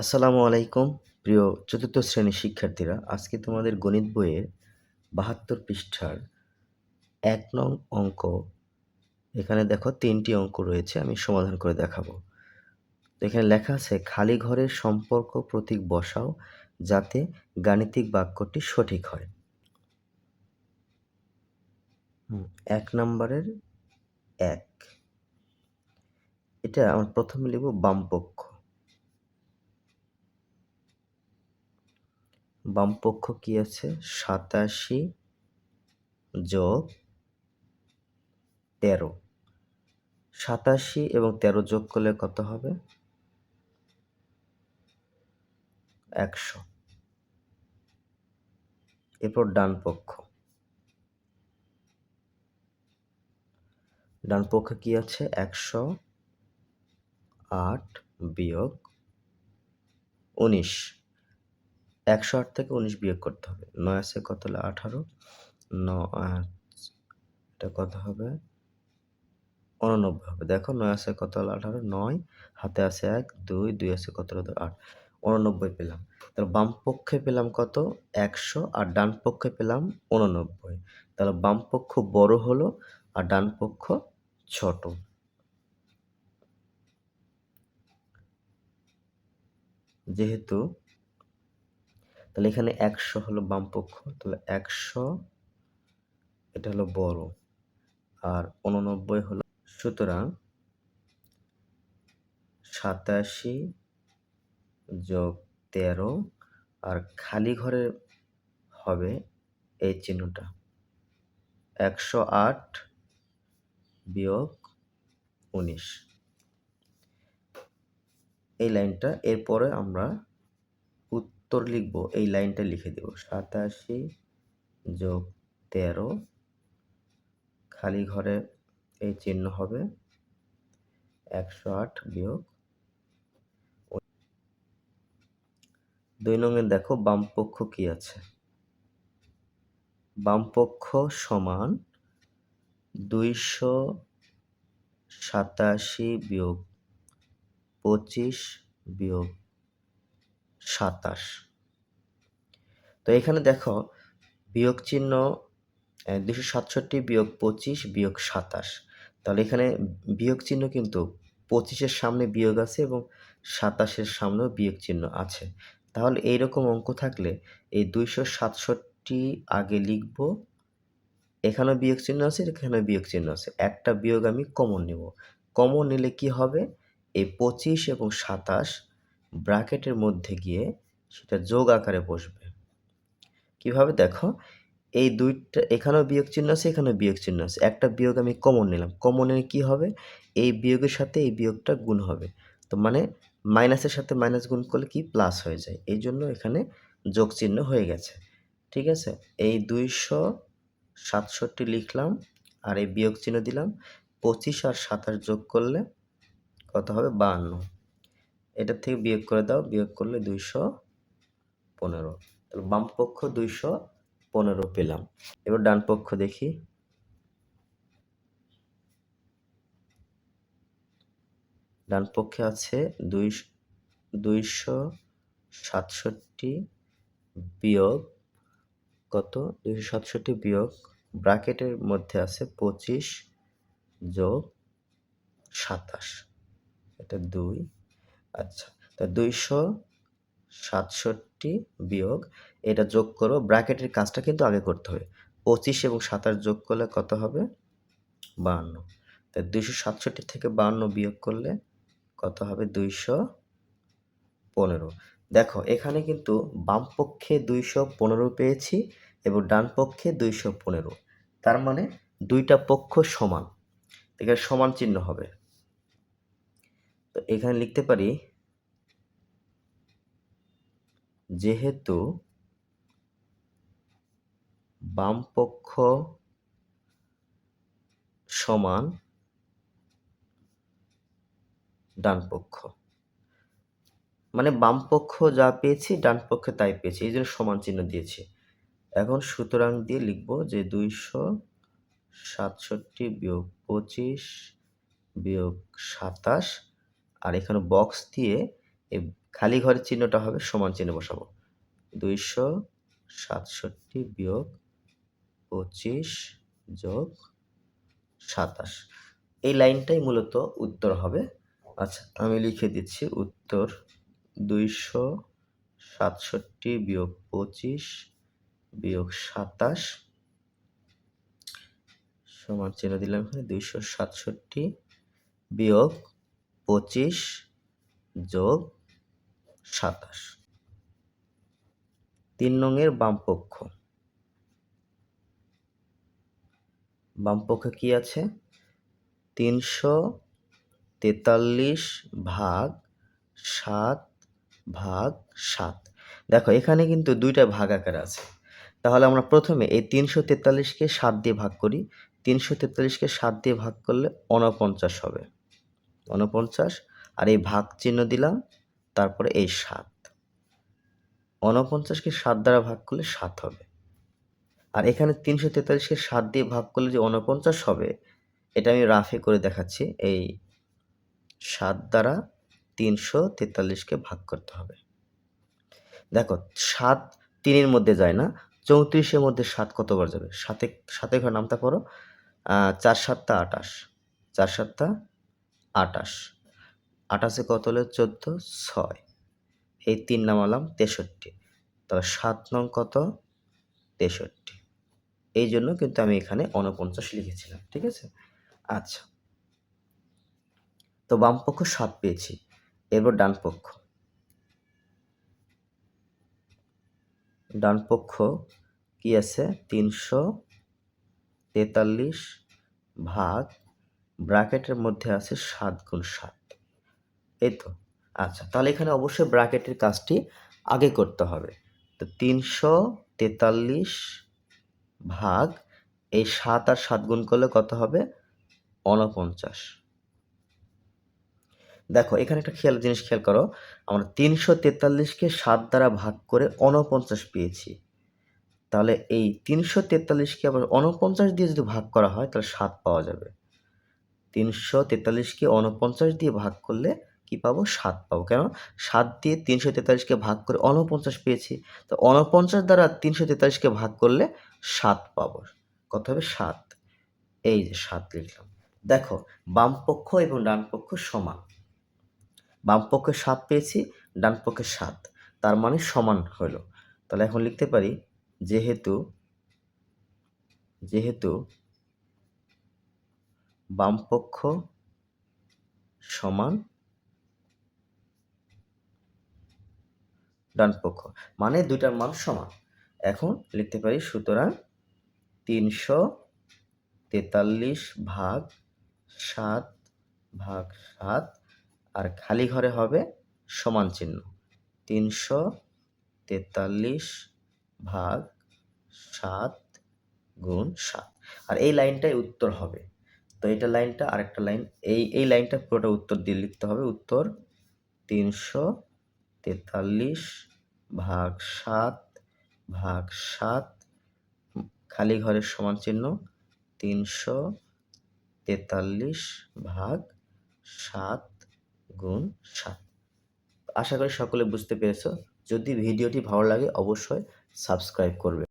আসসালামু আলাইকুম, প্রিয় চতুর্থ শ্রেণির শিক্ষার্থীরা। আজকে তোমাদের গণিত বইয়ের বাহাত্তর পৃষ্ঠার এক নং অঙ্ক। এখানে দেখো তিনটি অঙ্ক রয়েছে, আমি সমাধান করে দেখাবো। এখানে লেখা আছে, খালি ঘরের সম্পর্ক প্রতীক বসাও যাতে গাণিতিক বাক্যটি সঠিক হয়। এক নম্বরের এক। এটা আমরা প্রথমে লিখব বামপক্ষ। বামপক্ষ কি আছে? সাতাশি যোগ তেরো। সাতাশি এবং তেরো যোগ করলে কত হবে? একশো। এরপর ডান পক্ষ। ডান পক্ষে কি আছে? একশো আট বিয়োগ উনিশ। একশো আট থেকে উনিশ বিয়োগ করতে হবে। নয় আছে কত হলো? আঠারো। ন এটা কত হবে? উননব্বই হবে। দেখো, নয় আছে কত হলো? আঠারো। নয়, হাতে আছে এক, দুই দুই আছে কত হলো? আট। উননব্বই পেলাম। তাহলে বাম পক্ষে পেলাম কত? একশো, আর ডান পক্ষে পেলাম উননব্বই। তাহলে বাম পক্ষ বড় হলো, আর ডান পক্ষ ছোট। যেহেতু তাহলে এখানে একশো হলো বামপক্ষ, তাহলে একশো, এটা হলো বড়। আর উননব্বই হলো, সুতরাং সাতাশি যোগ তেরো, আর খালি ঘরে হবে এই চিহ্নটা। একশো আট বিয়োগ উনিশ। এই লাইনটা এরপরে আমরা উত্তর লিখব, এই লাইনটা লিখে দেব। সাতাশি যোগ তেরো, খালি ঘরে এই চিহ্ন হবে একশো আট বিয়োগ দুই নঙে দেখো বাম পক্ষ কি আছে? বাম পক্ষ সমান দুইশো সাতাশি বিয়োগ পঁচিশ বিয়োগ সাতাশ। তো এখানে দেখো, বিয়োগ চিহ্ন দুশো সাতষট্টি বিয়োগ পঁচিশ বিয়োগ সাতাশ। তাহলে এখানে বিয়োগ চিহ্ন কিন্তু পঁচিশের সামনে বিয়োগ আছে এবং সাতাশের সামনেও বিয়োগ চিহ্ন আছে। তাহলে এইরকম অঙ্ক থাকলে এই দুইশো সাতষট্টি আগে লিখব, এখানেও বিয়োগ চিহ্ন আছে, এখানেও বিয়োগ চিহ্ন আছে। একটা বিয়োগ আমি কমন নেব। কমন নিলে কি হবে? এই পঁচিশ এবং সাতাশ ব্র্যাকেটের মধ্যে গিয়ে সেটা যোগ আকারে বসবে। কীভাবে দেখো? এই দুইটা, এখানেও বিয়োগ চিহ্ন আছে, এখানেও বিয়োগ চিহ্ন আছে। একটা বিয়োগ আমি কমন নিলাম। কমনের কি হবে? এই বিয়োগের সাথে এই বিয়োগটা গুণ হবে। তো মানে মাইনাসের সাথে মাইনাস গুণ করলে কি? প্লাস হয়ে যায়। এই জন্য এখানে যোগ চিহ্ন হয়ে গেছে। ঠিক আছে? এই দুইশো সাতষট্টি লিখলাম আর এই বিয়োগ চিহ্ন দিলাম। পঁচিশ আর সাতাশ যোগ করলে কত হবে? বাহান্ন। এটার থেকে বিয়োগ করে দাও, বিয়োগ করলে দুইশো পনেরো। তাহলে বাম পক্ষ দুইশো পনেরো পেলাম। এবার ডান পক্ষ দেখি। ডান পক্ষে আছে দুই দুইশো সাতষট্টি বিয়োগ কত? দুইশো সাতষট্টি বিয়োগ ব্র্যাকেটের মধ্যে আছে পঁচিশ যোগ সাতাশ। এটা দুই। আচ্ছা তা দুইশো সাতষট্টি বিয়োগ, এটা যোগ করো, ব্র্যাকেটের কাজটা কিন্তু আগে করতে হবে। পঁচিশ এবং সাতাশ যোগ করলে কত হবে? বাহান্ন। তা দুইশো সাতষট্টি থেকে বাহান্ন বিয়োগ করলে কত হবে? দুইশো পনেরো। দেখো, এখানে কিন্তু বাম পক্ষে দুইশো পনেরো পেয়েছি এবং ডান পক্ষে দুইশো পনেরো। তার মানে দুইটা পক্ষ সমান। এখানে সমান চিহ্ন হবে। তো এখানে লিখতে পারি, যেহেতু বাম পক্ষ সমান ডান পক্ষ মানে বাম পক্ষ যা পেয়েছি ডান পক্ষে তাই পেয়েছি, এই জন্য সমান চিহ্ন দিয়েছি। এখন সুতরাং দিয়ে লিখব যে দুইশো সাতষট্টি বিয়োগ পঁচিশ বিয়োগ সাতাশ এখানে বক্স দিয়ে এই খালি ঘরের চিহ্নটা হবে সমান চিহ্ন বসাবো। দুইশো সাতষট্টি বিয়োগ পঁচিশ যোগ সাতাশ। এই লাইনটাই মূলত উত্তর হবে। আচ্ছা আমি লিখে দিচ্ছি উত্তর। দুইশো সাতষট্টি বিয়োগ পঁচিশ বিয়োগ সাতাশ সমান চিহ্ন দিলাম এখানে। দুইশো সাতষট্টি বিয়োগ পঁচিশ যোগ সাতাশ। তিন নংয়ের বামপক্ষ। বামপক্ষে কি আছে? তিনশো তেতাল্লিশ ভাগ সাত ভাগ সাত। দেখো, এখানে কিন্তু দুইটা ভাগ আকার আছে। তাহলে আমরা প্রথমে এই তিনশো তেতাল্লিশকে সাত দিয়ে ভাগ করি। তিনশো তেতাল্লিশকে সাত দিয়ে ভাগ করলে উনপঞ্চাশ হবে। উনপঞ্চাশ আর এই ভাগ চিহ্ন দিলাম, তারপরে এই সাত। উনপঞ্চাশকে সাত দ্বারা ভাগ করলে সাত হবে। আর এখানে তিনশো তেতাল্লিশকে সাত দিয়ে ভাগ করলে যে উনপঞ্চাশ হবে, এটা আমি রাফে করে দেখাচ্ছি। এই সাত দ্বারা তিনশো তেতাল্লিশকে ভাগ করতে হবে। দেখো, সাত তিনের মধ্যে যায় না, চৌত্রিশের মধ্যে সাত কতবার যাবে? সাতে সাতে ঘর নামতে পারো চার সাতটা আটাশ চার সাতটা আটাশ। আটাশে কত হলো? চোদ্দ, ছয়। এই তিন নামালাম তেষট্টি। তবে সাত নং কত? তেষট্টি। এই জন্য কিন্তু আমি এখানে উনপঞ্চাশ লিখেছিলাম, ঠিক আছে? আচ্ছা। তো বাম পক্ষ সাত পেয়েছি। এরপর ডান পক্ষ। ডান পক্ষ কি আছে? তিনশো তেতাল্লিশ ভাগ ব্র্যাকেটের মধ্যে আছে সাত গুণ সাত। এই তো আচ্ছা তাহলে এখানে অবশ্যই ব্র্যাকেটের কাজটি আগে করতে হবে। তো তিনশো তেতাল্লিশ ভাগ এই সাত আর সাত গুণ করলে কত হবে? উনপঞ্চাশ। দেখো, এখানে একটা খেয়াল, জিনিস খেয়াল করো, আমরা তিনশো তেতাল্লিশকে সাত দ্বারা ভাগ করে অনপঞ্চাশ পেয়েছি। তাহলে এই তিনশো তেতাল্লিশকে আবার অনপঞ্চাশ দিয়ে যদি ভাগ করা হয়, তাহলে সাত পাওয়া যাবে। তিনশো তেতাল্লিশকে উনপঞ্চাশ দিয়ে ভাগ করলে কি পাবো? সাত পাবো। কেন? সাত দিয়ে তিনশো তেতাল্লিশকে ভাগ করে উনপঞ্চাশ পেয়েছি। তো উনপঞ্চাশ দ্বারা তিনশো তেতাল্লিশকে ভাগ করলে সাত পাবো। কত হবে? সাত। এই যে সাত লিখলাম। দেখো বাম পক্ষ এবং ডান পক্ষ সমান। বাম পক্ষে সাত পেয়েছি ডান পক্ষে সাত। তার মানে সমান হলো। তাহলে এখন লিখতে পারি, যেহেতু যেহেতু বাম পক্ষ সমান ডান পক্ষ মানে দুইটার মান সমান। এখন লিখতে পারি সুতরাং তিনশো তেতাল্লিশ ভাগ সাত ভাগ সাত, আর খালি ঘরে হবে সমান চিহ্ন। তিনশো তেতাল্লিশ ভাগ সাত গুণ সাত। আর এই লাইনটাই উত্তর হবে। তো এটা লাইনটা, আরেকটা লাইন। এই এই লাইনটা পুরোটা উত্তর দিয়ে লিখতে হবে। উত্তর তিনশো তেতাল্লিশ ভাগ সাত ভাগ সাত, খালি ঘরের সমান চিহ্ন, তিনশো তেতাল্লিশ ভাগ সাত গুণ সাত। আশা করি সকলে বুঝতে পেরেছ। যদি ভিডিওটি ভালো লাগে, অবশ্যই সাবস্ক্রাইব করবে।